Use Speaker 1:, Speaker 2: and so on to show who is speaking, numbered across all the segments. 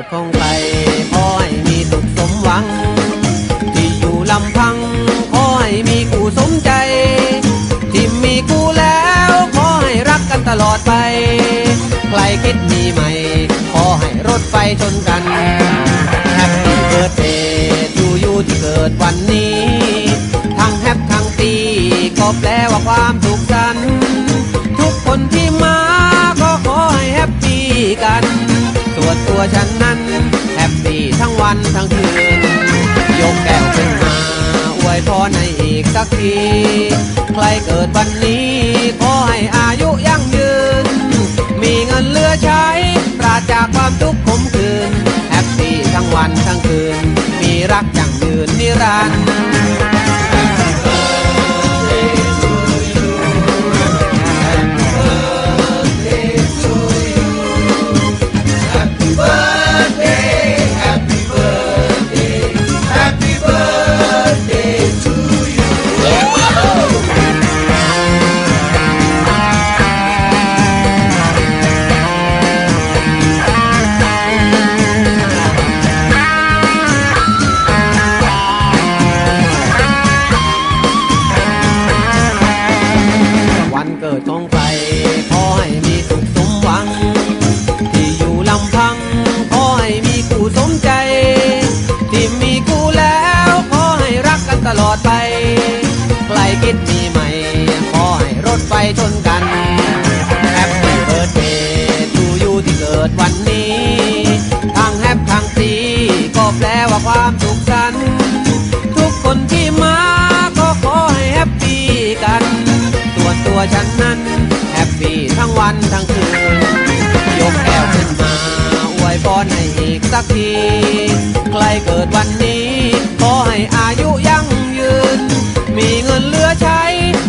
Speaker 1: ดของใครขอให้มีสุขสมหวัง ที่อยู่ลำพังขอให้มีกูสมใจ ที่มีกูแล้วขอให้รักกันตลอดไป ใครคิดมีใหม่ ขอให้รถไฟชนกันแฮปปี้เบิร์ดเดย์ทูยูที่เกิดวันนี้ ทั้งแฮปทั้งตีก็แปลว่าความสุขสันทุกคนที่มาก็ขอให้แฮปปี้กัน ส่วนตัวฉัน อีกสักทีใครเกิดวันนี้ ขอให้อายุยั่งยืน มีเงินเหลือใช้ ปราศจากความทุกข์ขมขื่นแฮปปี้ทั้งวันทั้งคืน มีรักยั่งยืนนิรันดร์ิดของใครขอให้มีสุขสมหวัง ที่อยู่ลำพังขอให้มีกูสมใจ ที่มีกูแล้วขอให้รักกันตลอดไปใครคิดมีใหม่ขอให้รถไฟชนกันแฮปปี้เบิร์ดเดย์ทูยูที่เกิดวันนี้ทั้งแฮปทั้งตีก็แปลว่าความสุข สักที ใกล้เกิดวันนี้ ขอให้อายุยั่งยืน มีเงินเหลือใช้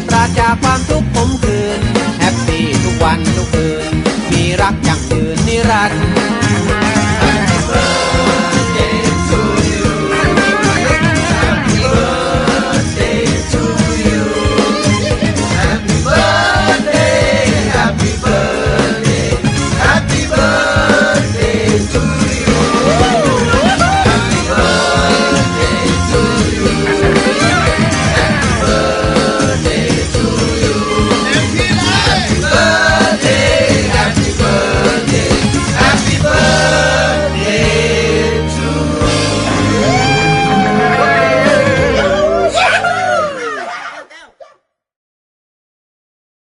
Speaker 1: ปราจากความทุกข์ผมคืน แฮปปี้ทุกวันทุกคืน มีรักยั่งยืนนิรันดร์